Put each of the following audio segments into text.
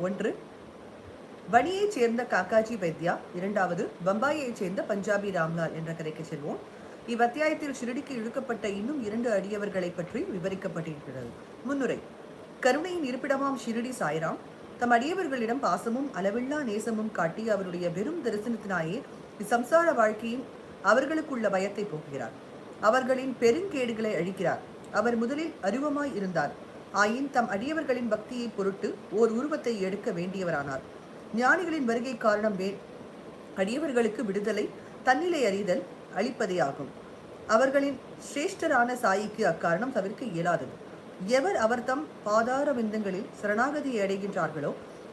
ஒன்று வணியைச் சேர்ந்த காக்காஜி வைத்யா இரண்டாவது பம்பாயைச் சேர்ந்த பஞ்சாபி ராம்லால் என்ற கதைக்கு செல்வோம். இவ்வத்தியாயத்தில் ஷிரடிக்கு இழுக்கப்பட்ட இன்னும் இரண்டு அடியவர்களை பற்றி விவரிக்கப்பட்டிருக்கிறது. முன்னுரை கருணையின் இருப்பிடமாம் ஷிரடி சாய்ராம். தம் அடியவர்களிடம் பாசமும் அளவில்லா நேசமும் காட்டி அவருடைய வெறும் தரிசனத்தினாயே இச்சம்சார வாழ்க்கையின் அவர்களுக்குள்ள பயத்தை போக்குகிறார். அவர்களின் பெருங்கேடுகளை அழிக்கிறார். அவர் முதலில் அருவமாய் இருந்தார். ஆயின் தம் அடியவர்களின் பக்தியை பொருட்டு ஓர் உருவத்தை எடுக்க வேண்டியவரானார். ஞானிகளின் வருகை காரணம் வே அடியவர்களுக்கு விடுதலை தன்னிலை அறிதல் அளிப்பதே ஆகும். அவர்களின் சிரேஷ்டரான சாயிக்கு அக்காரணம் தவிர்க்க இயலாதது. எவர் அவர் தம் பாதார விந்தங்களில் சரணாகதியை அடைகின்றார்களோ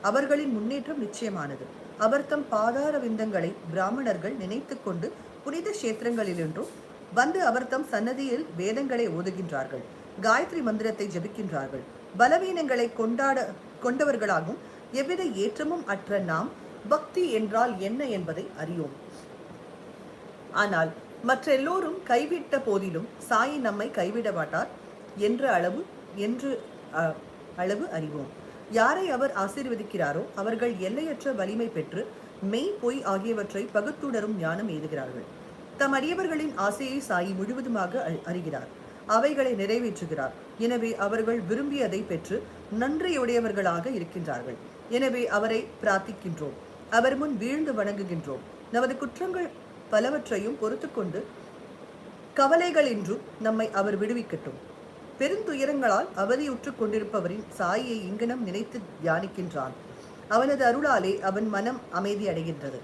அவர்களின் முன்னேற்றம் நிச்சயமானது. அவர் தம் பாதார விந்தங்களை பிராமணர்கள் நினைத்து கொண்டு புனித கஷேத்திரங்களிலென்றும் வந்து அவர் தம் சன்னதியில் வேதங்களை ஓதுகின்றார்கள். காயத்ரி மந்திரத்தை ஜபிக்கின்றார்கள். பலவீனங்களை கொண்டாட கொண்டவர்களாகும் எவ்வித ஏற்றமும் அற்ற நாம் பக்தி என்றால் என்ன என்பதை அறியோம். ஆனால் மற்றெல்லோரும் கைவிட்ட போதிலும் சாயி நம்மை கைவிட மாட்டார் என்ற அளவு என்று அளவு அறிவோம். யாரை அவர் ஆசீர்வதிக்கிறாரோ அவர்கள் எல்லையற்ற வலிமை பெற்று மெய் பொய் ஆகியவற்றை பகுத்துணரும் ஞானம் எய்துகிறார்கள் தம் அடியவர்களின் ஆசையை சாயி முழுவதுமாக அறிகிறார். அவைகளை நிறைவேற்றுகிறார். எனவே அவர்கள் விரும்பியதை பெற்று நன்றியுடையவர்களாக இருக்கின்றார்கள். எனவே அவரை பிரார்த்திக்கின்றோம். அவர் முன் வீழ்ந்து வணங்குகின்றோம். நமது குற்றங்கள் பலவற்றையும் பொறுத்துக்கொண்டு கவலைகளின்றும் நம்மை அவர் விடுவிக்கட்டும். பெருந்துயரங்களால் அவதியுற்றுக் கொண்டிருப்பவரின் சாயை இங்கனம் நினைத்து தியானிக்கின்றான். அவனது அருளாலே அவன் மனம் அமைதி அடைகின்றது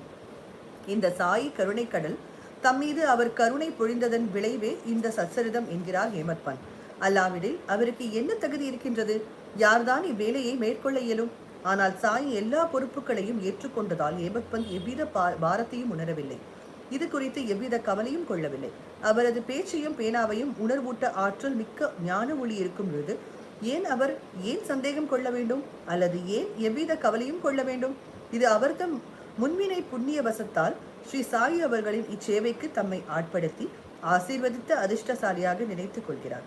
இந்த சாயி கருணைக்கடல் தம்மீது அவர் கருணை பொழிந்ததன் விளைவே இந்த சச்சரிதம் என்கிறார் ஹேமத்பன் அல்லாவிடில் அவருக்கு என்ன தகுதி இருக்கின்றது? யார்தான் இவ்வேலையை மேற்கொள்ள இயலும்? ஆனால் சாய் எல்லா பொறுப்புகளையும் ஏற்றுக்கொண்டதால் ஹேமத்பந்த் எவ்வித பாரத்தையும் உணரவில்லை. இது குறித்து எவ்வித கவலையும் கொள்ளவில்லை. அவரது பேச்சையும் பேனாவையும் உணர்வூட்ட ஆற்றல் மிக்க ஞான ஒளி இருக்கும் பொழுது ஏன் அவர் ஏன் சந்தேகம் கொள்ள வேண்டும்? அல்லது ஏன் எவ்வித கவலையும் கொள்ள வேண்டும்? இது அவர்தம் முன்வினை புண்ணிய வசத்தால் ஸ்ரீ சாயி அவர்களின் இச்சேவைக்கு தம்மை ஆட்படுத்தி ஆசீர்வதித்த அதிர்ஷ்டசாலியாக நினைத்துக் கொள்கிறார்.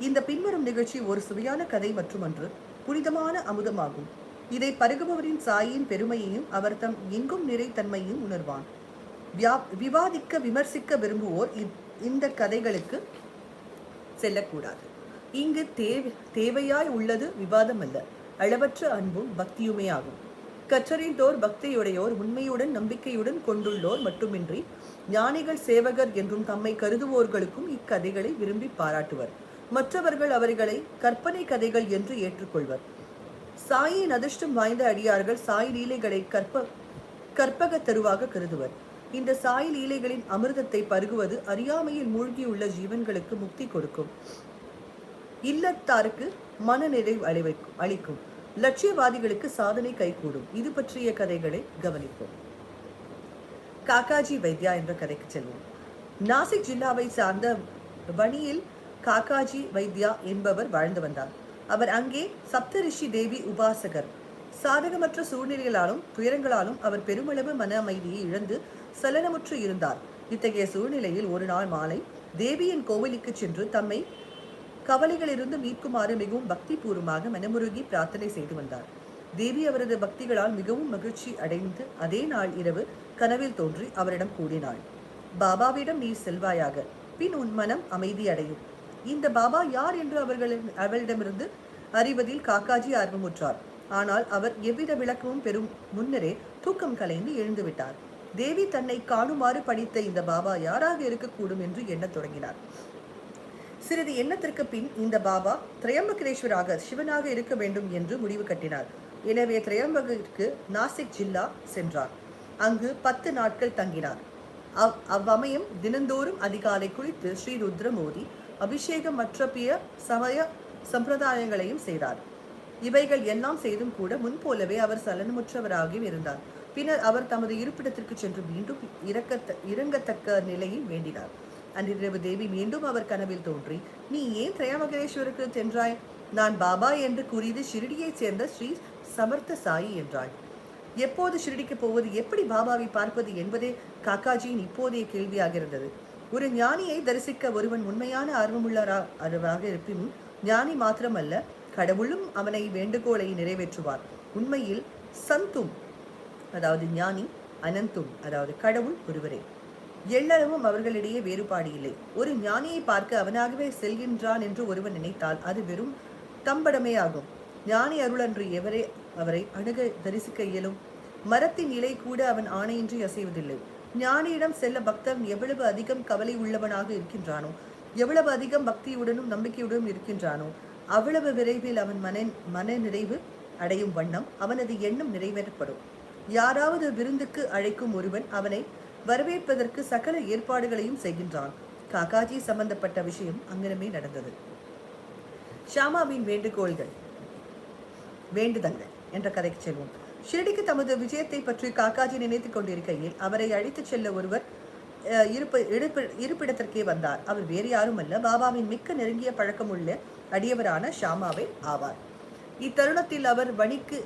இந்த பின்வரும் நிகழ்ச்சி ஒரு சுவையான கதை மட்டுமன்று புனிதமான அமுதமாகும். இதை பருகுபவரின் சாயின் பெருமையையும் அவர் தம் எங்கும் நிறைத்தன்மையும் உணர்வான் வியா- விவாதிக்க விமர்சிக்க விரும்புவோர் இந்த கதைகளுக்கு செல்லக்கூடாது. இங்கு தேவை தேவையாய் உள்ளது விவாதம் அல்ல அளவற்ற அன்பும் பக்தியுமே ஆகும். கற்றறிந்தோர் பக்தியுடையோர் உண்மையுடன் நம்பிக்கையுடன் கொண்டுள்ளோர் மட்டுமின்றி ஞானிகள் சேவகர் என்றும் தம்மை கருதுவோர்களுக்கும் இக்கதைகளை விரும்பி பாராட்டுவர். மற்றவர்கள் அவர்களை கற்பனை கதைகள் என்று ஏற்றுக்கொள்வர். சாயின் அதிர்ஷ்டம் வாய்ந்த அடியார்கள் சாய் லீலைகளை கற்ப கற்பக தருவாக கருதுவர். இந்த சாய் லீலைகளின் அமிர்தத்தை பருகுவது அறியாமையில் மூழ்கியுள்ள ஜீவன்களுக்கு முக்தி கொடுக்கும். இல்லத்தாருக்கு மனநிறைவு அளிவைக்கும் அளிக்கும். லட்சியவாதிகளுக்கு சாதனை கைகூடும். இது பற்றிய கதைகளை கவனிப்போம். காக்காஜி வைத்யா என்ற கதைக்கு செல்வோம். நாசிக் ஜில்லாவை சார்ந்த வணியில் காக்காஜி வைத்யா என்பவர் வாழ்ந்து வந்தார். அவர் அங்கே சப்தரிஷி தேவி உபாசகர். சாதகமற்ற சூழ்நிலைகளாலும் துயரங்களாலும் அவர் பெருமளவு மன அமைதியை இழந்து சலனமுற்று இருந்தார். இத்தகைய சூழ்நிலையில் ஒரு நாள் மாலை தேவியின் கோவிலுக்கு சென்று தம்மை கவலைகளிலிருந்து மீட்குமாறு மிகவும் பக்தி பூர்வமாக மனமுருகி பிரார்த்தனை செய்து வந்தார். தேவி அவரது பக்திகளால் மிகவும் மகிழ்ச்சி அடைந்து அதே நாள் இரவு கனவில் தோன்றி அவரிடம் கூடினாள். பாபாவிடம் நீ செல்வாயாக. பின் உன் மனம் அமைதி அடையும். இந்த பாபா யார் என்று அவர்களின் அவளிடமிருந்து அறிவதில் காக்காஜி ஆர்வமுற்றார். ஆனால் அவர் எவ்வித விளக்கமும் பெறும் முன்னரே தூக்கம் கலைந்து எழுந்துவிட்டார். தேவி தன்னை காணுமாறு படித்த இந்த பாபா யாராக இருக்கக்கூடும் என்று எண்ணத் தொடங்கினார். சிறிது எண்ணத்திற்கு பின் இந்த பாபா திரையம்பகேஸ்வராக சிவனாக இருக்க வேண்டும் என்று முடிவு கட்டினார். எனவே திரையம்பகிற்கு நாசிக் ஜில்லா சென்றார். அங்கு பத்து நாட்கள் தங்கினார். அவ் அவ்வமயம் தினந்தோறும் அதிகாலை குளித்து ஸ்ரீ ருத்ரமோதி அபிஷேகம் மற்ற பிய சமய சம்பிரதாயங்களையும் செய்தார். இவைகள் எல்லாம் செய்தும் கூட முன்போலவே அவர் சலனமுற்றவராகவும் இருந்தார். பின்னர் அவர் தமது இருப்பிடத்திற்கு சென்று மீண்டும் இறக்கத்த இறங்கத்தக்க நிலையை வேண்டினார். அன்றிரவு தேவி மீண்டும் அவர் கனவில் தோன்றி நீ ஏன் திரையமகேஸ்வருக்கு சென்றாய்? நான் பாபா என்று கூறியது ஷிரடியைச் சேர்ந்த ஸ்ரீ சமர்த்த சாயி என்றாள். எப்போது ஷிரடிக்கு போவது எப்படி பாபாவை பார்ப்பது என்பதே காக்காஜியின் இப்போதைய கேள்வியாக இருந்தது. ஒரு ஞானியை தரிசிக்க ஒருவன் உண்மையான ஆர்வமுள்ளராக இருப்பினும் ஞானி மாத்திரமல்ல கடவுளும் அவனை வேண்டுகோளை நிறைவேற்றுவார். உண்மையில் சந்தும் அதாவது ஞானி அனந்தும் அதாவது கடவுள் ஒருவரே. எள்ளளவும் அவர்களிடையே வேறுபாடு இல்லை. ஒரு ஞானியை பார்க்க அவனாகவே செல்கின்றான் என்று ஒருவன் நினைத்தால் அது வெறும் தம்படமே ஆகும். ஞானி அருளன்று எவரே அவரை அணுக தரிசிக்க இயலும்? மரத்தின் இலை கூட அவன் ஆணையின்றி அசைவதில்லை. ஞானியிடம் செல்ல பக்தன் எவ்வளவு அதிகம் கவலை உள்ளவனாக இருக்கின்றானோ எவ்வளவு அதிகம் பக்தியுடனும் நம்பிக்கையுடனும் இருக்கின்றானோ அவ்வளவு விரைவில் அவன் மன மன நிறைவு அடையும் வண்ணம் அவனது எண்ணம் நிறைவேற்றப்படும். யாராவது விருந்துக்கு அழைக்கும் ஒருவன் அவனை வரவேற்பதற்கு சகல ஏற்பாடுகளையும் செய்கின்றான். காக்காஜி சம்பந்தப்பட்ட விஷயம் அங்கனமே நடந்தது. ஷாமாவின் வேண்டுகோள்கள் வேண்டுதல்கள் என்ற கதைக்கு செல்வோம். ஷிரடிக்கு தமது விஜயத்தை பற்றி காக்காஜி நினைத்துக் கொண்டிருக்கையில் அவரை அழைத்துச் செல்ல ஒருவர் அஹ், இருப்ப இருப்பிடத்திற்கே வந்தார். அவர் வேறு யாரும் அல்ல பாபாவின் மிக்க நெருங்கிய பழக்கமுள்ள அடியவரான ஷாமாவே ஆவார். இத்தருணத்தில் அவர் வணிக்கு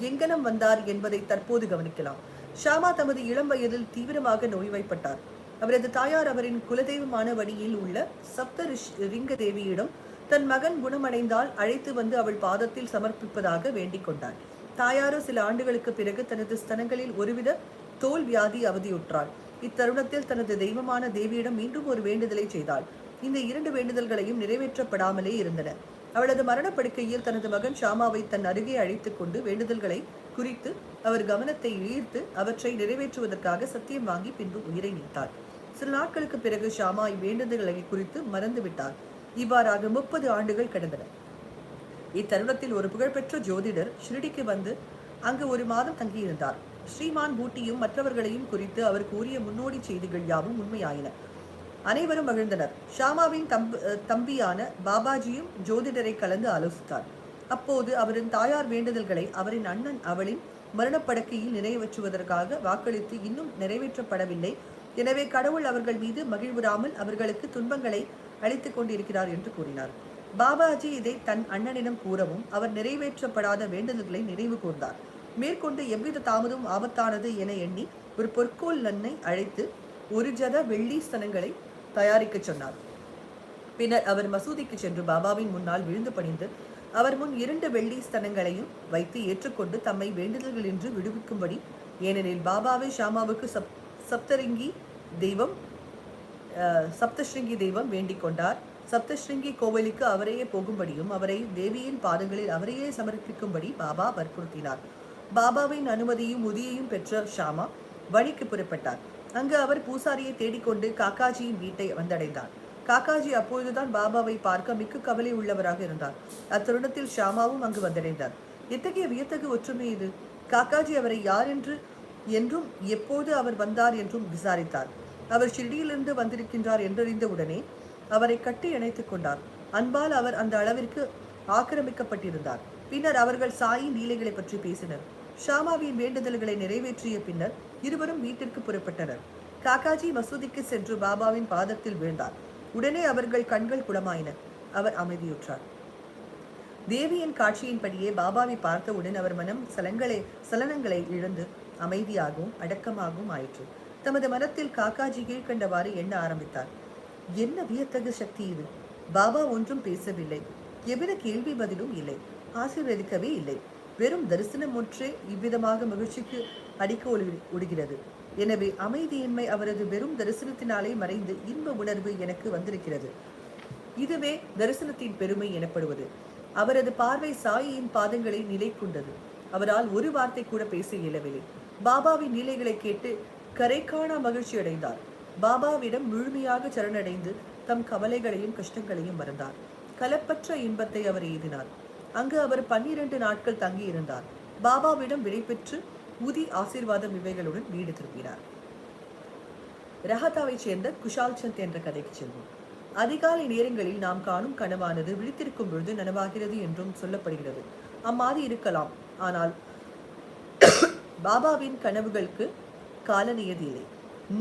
எங்கனம் வந்தார் என்பதை தற்போது கவனிக்கலாம். ஷாமா தமது இளம் வயதில் தீவிரமாக நோய்வாய்ப்பட்டார். அவரது தாயார் அவரின் குலதெய்வமான வழியில் உள்ள சப்த ரிங்க தேவியிடம் தன் மகன் குணமடைந்தால் அழைத்து வந்து அவள் பாதத்தில் சமர்ப்பிப்பதாக வேண்டிக் கொண்டார். தாயாரோ சில ஆண்டுகளுக்கு பிறகு தனது ஸ்தனங்களில் ஒருவித தோல் வியாதி அவதியுற்றாள். இத்தருணத்தில் தனது தெய்வமான தேவியிடம் மீண்டும் ஒரு வேண்டுதலை செய்தாள். இந்த இரண்டு வேண்டுதல்களையும் நிறைவேற்றப்படாமலே இருந்தன. அவளது மரணப்படுக்கையில் தனது மகன் ஷாமாவை தன் அருகே அழைத்துக் கொண்டு வேண்டுதல்களை குறித்து அவர் கவனத்தை ஈர்த்து அவற்றை நிறைவேற்றுவதற்காக சத்தியம் வாங்கி பின்பு உயிரை நீத்தார். சில நாட்களுக்கு பிறகு ஷாமாய் வேண்டுதல்களை குறித்து மறந்துவிட்டார் இவ்வாறாக முப்பது ஆண்டுகள் கடந்தன. இத்தருணத்தில் ஒரு புகழ்பெற்ற ஜோதிடர் ஷிரடிக்கு வந்து அங்கு ஒரு மாதம் தங்கியிருந்தார். ஸ்ரீமான் பூட்டியும் மற்றவர்களையும் குறித்து அவர் கூறிய முன்னோடி செய்திகள் யாவும் உண்மையாயின. அனைவரும் மகிழ்ந்தனர். ஷாமாவின் தம்பி அஹ் தம்பியான பாபாஜியும் ஜோதிடரை கலந்து ஆலோசித்தார். அப்போது அவரின் தாயார் வேண்டுதல்களை அவரின் அண்ணன் அவளின் மரணப்படுக்கையில் நிறைவேற்றுவதற்காக வாக்களித்து இன்னும் நிறைவேற்றப்படவில்லை. எனவே கடவுள் அவர்கள் மீது மகிழ்வுறாமல் அவர்களுக்கு துன்பங்களை அளித்துக் கொண்டிருக்கிறார் என்று கூறினார். பாபாஜி இதை தன் அண்ணனிடம் கூறவும் அவர் நிறைவேற்றப்படாத வேண்டுதல்களை நினைவு கூர்ந்தார். மேற்கொண்டு எவ்வித தாமதமும் ஆபத்தானது என எண்ணி ஒரு பொற்கோல் நன்னை அழைத்து ஒரு ஜத வெள்ளி ஸ்தனங்களை தயாரிக்கச் சொன்னார். பின்னர் அவர் மசூதிக்கு சென்று பாபாவின் முன்னால் விழுந்து பணிந்து அவர் முன் இரண்டு வெள்ளி ஸ்தனங்களையும் வைத்து ஏற்றுக்கொண்டு தம்மை வேண்டுதல்களின்றி விடுவிக்கும்படி ஏனெனில் பாபாவை ஷாமாவுக்கு சப் சப்தரிங்கி தெய்வம் அஹ், சப்தஸ்ருங்கி தெய்வம் வேண்டிக் கொண்டார். சப்தஸ்ருங்கி கோவிலுக்கு அவரையே போகும்படியும் அவரை தேவியின் பாதங்களில் அவரையே சமர்ப்பிக்கும்படி பாபா வற்புறுத்தினார். பாபாவின் அனுமதியும் உதியையும் பெற்ற ஷாமா வழிக்கு புறப்பட்டார். அங்கு அவர் பூசாரியை தேடிக்கொண்டு காக்காஜியின் வீட்டை வந்தடைந்தார். காக்காஜி அப்பொழுதுதான் பாபாவை பார்க்க மிக்க கவலை உள்ளவராக இருந்தார். அத்தருணத்தில் ஷாமாவும் அங்கு வந்தடைந்தார் எத்தகைய வியத்தகு ஒற்றுமை இது. காக்காஜி அவரை யார் என்று என்றும் எப்போது அவர் வந்தார் என்றும் விசாரித்தார். அவர் ஷிர்டியிலிருந்து வந்திருக்கின்றார் என்றறிந்த உடனே அவரை கட்டி இணைத்துக் கொண்டார். அன்பால் அவர் அந்த அளவிற்கு ஆக்கிரமிக்கப்பட்டிருந்தார். பின்னர் அவர்கள் சாயின் லீலைகளை பற்றி பேசினர். ஷாமாவின் வேண்டுதல்களை நிறைவேற்றிய பின்னர் இருவரும் வீட்டிற்கு புறப்பட்டனர். காக்காஜி மசூதிக்கு சென்று பாபாவின் பாதத்தில் வீழ்ந்தார். உடனே அவர்கள் கண்கள் குளமாயின. அவர் அமைதியுற்றார். தேவியின் காட்சியின்படியே பாபாவை பார்த்தவுடன் அவர் மனம் சலங்களை சலனங்களை இழந்து அமைதியாகவும் அடக்கமாகவும் ஆயிற்று. தமது மனத்தில் காக்காஜி கீழ்கண்டவாறு எண்ண ஆரம்பித்தார். என்ன வியத்தகு சக்தி இது? பாபா ஒன்றும் பேசவில்லை. எவ்வித கேள்வி பதிலும் இல்லை. ஆசீர்வதிக்கவே இல்லை. வெறும் தரிசனம் ஒன்றே இவ்விதமாக மகிழ்ச்சிக்கு அடிக்க ஒடுகிறது. எனவே அமைதியின்மை அவரது வெறும் தரிசனத்தினாலே மறைந்து இன்ப உணர்வு எனக்கு வந்திருக்கிறது. இதுவே தரிசனத்தின் பெருமை எனப்படுவது. அவரது பார்வை சாயியின் பாதங்களை நிலை கொண்டது அவரால் ஒரு வார்த்தை கூட பேச இயலவில்லை. பாபாவின் நிலைகளை கேட்டு கரைக்காணா மகிழ்ச்சி அடைந்தார். பாபாவிடம் முழுமையாக சரணடைந்து தம் கவலைகளையும் கஷ்டங்களையும் மறந்தார். கலப்பற்ற இன்பத்தை அவர் எய்தினார். அங்கு அவர் பன்னிரண்டு நாட்கள் தங்கியிருந்தார். பாபாவிடம் விடைபெற்று உதி ஆசீர்வாதம் இவைகளுடன் வீடு திரும்பினார். ரஹதாவைச் சேர்ந்த குஷால் சந்த் என்ற கதைக்கு செல்வோம். அதிகாலை நேரங்களில் நாம் காணும் கனவானது விழித்திருக்கும் பொழுது நனவாகிறது என்றும் சொல்லப்படுகிறது. அம்மாதிரி இருக்கலாம். ஆனால் பாபாவின் கனவுகளுக்கு கால நியதி இல்லை.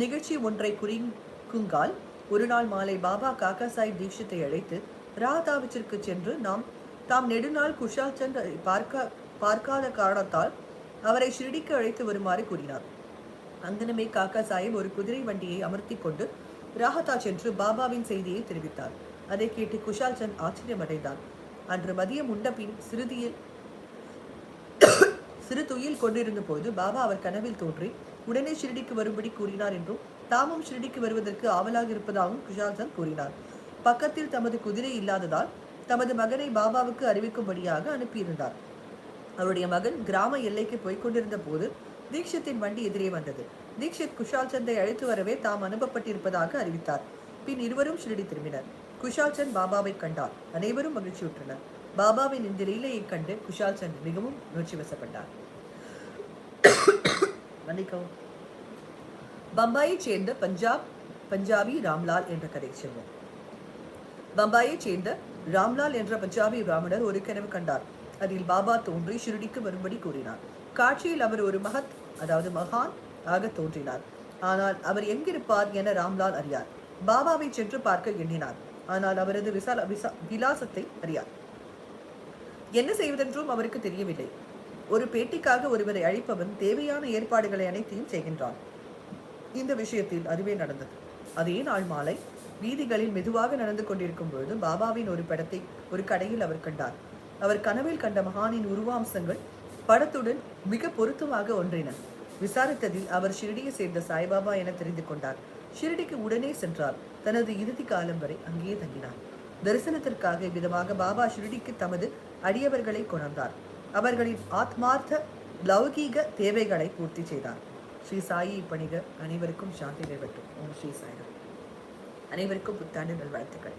நிகழ்ச்சி ஒன்றை குறிக்குங்கால் ஒரு நாள் மாலை பாபா காக்கா சாஹிப் தீட்சித்தை அழைத்து ராதாவிச்சிற்கு சென்று நாம் தாம் நெடுநாள் குஷால் சந்த் பார்க்க பார்க்காத காரணத்தால் அவரை ஷிரடிக்கு அழைத்து வருமாறு கூறினார். அங்கனமே காக்கா சாஹிப் ஒரு குதிரை வண்டியை அமர்த்தி கொண்டு ராஹதா சென்று பாபாவின் செய்தியை தெரிவித்தார். அதை கேட்டு குஷால் சந்த் ஆச்சரியமடைந்தார். அன்று மதியம் உண்டபின் சிறுதியில் சிறு துயில் கொண்டிருந்த போது பாபா அவர் கனவில் தோன்றி உடனே ஷிரடிக்கு வரும்படி கூறினார் என்றும் தாமும் ஷிரடிக்கு வருவதற்கு ஆவலாக இருப்பதாகவும் குஷால் சந்த் கூறினார். பக்கத்தில் தமது குதிரை இல்லாததால் தமது மகனை பாபாவுக்கு அறிவிக்கும்படியாக அனுப்பியிருந்தார். அவருடைய மகன் கிராம எல்லைக்கு போய்க் கொண்டிருந்த போது தீக்ஷித்தின் வண்டி எதிரே வந்தது. தீக்ஷித் குஷால் சந்தை அழைத்து வரவே தாம் அனுப்பப்பட்டிருப்பதாக அறிவித்தார். பின் இருவரும் ஷிரடி திரும்பினர். குஷால் சந்த் பாபாவை கண்டார். அனைவரும் மகிழ்ச்சியுற்றனர். பாபாவின் இந்த லீலையை கண்டு குஷால் சந்த் மிகவும் உணர்ச்சி வசப்பட்டார். மன்னிக்கவும் பம்பாயைச் சேர்ந்த பஞ்சாப் பஞ்சாபி ராம்லால் என்ற கதை செல்வோம். பம்பாயைச் சேர்ந்த ராம்லால் என்ற பஞ்சாபி பிராமணர் ஒரு கனவு கண்டார். அதில் பாபா தோன்றி ஷிரடிக்கு வரும்படி கூறினார். காட்சியில் அவர் ஒரு மகத் அதாவது மகான் ஆக தோன்றினார். ஆனால் அவர் எங்கிருப்பார் என ராம்லால் அறியார். பாபாவை சென்று பார்க்க எண்ணினார். ஆனால் அவரது விசால விசா விலாசத்தை அறியார். என்ன செய்வதென்றும் அவருக்கு தெரியவில்லை. ஒரு பேட்டிக்காக ஒருவரை அழைப்பவன் தேவையான ஏற்பாடுகளை அனைத்தையும் செய்கின்றான். இந்த விஷயத்தில் அதுவே நடந்தது. அதே நாள் மாலை வீதிகளில் மெதுவாக நடந்து கொண்டிருக்கும் பொழுது பாபாவின் ஒரு படத்தை ஒரு கடையில் அவர் கண்டார். அவர் கனவில் கண்ட மகானின் உருவாம்சங்கள் படத்துடன் மிக பொருத்தமாக ஒன்றின. விசாரித்ததில் அவர் ஷிரடியை சேர்ந்த சாய்பாபா என தெரிந்து கொண்டார். ஷிரடிக்கு உடனே சென்றார். தனது இறுதி காலம் வரை அங்கேயே தங்கினார். தரிசனத்திற்காக விதமாக பாபா ஷிரடிக்கு தமது அடியவர்களை கொணர்ந்தார். அவர்களின் ஆத்மார்த்த லௌகீக தேவைகளை பூர்த்தி செய்தார். ஸ்ரீ சாயி இப்பணிக அனைவருக்கும் சாந்தி நிறைவேற்றும் ஓம் ஸ்ரீ சாய்ராம். அனைவருக்கும் புத்தாண்டு நல்வாழ்த்துக்கள்.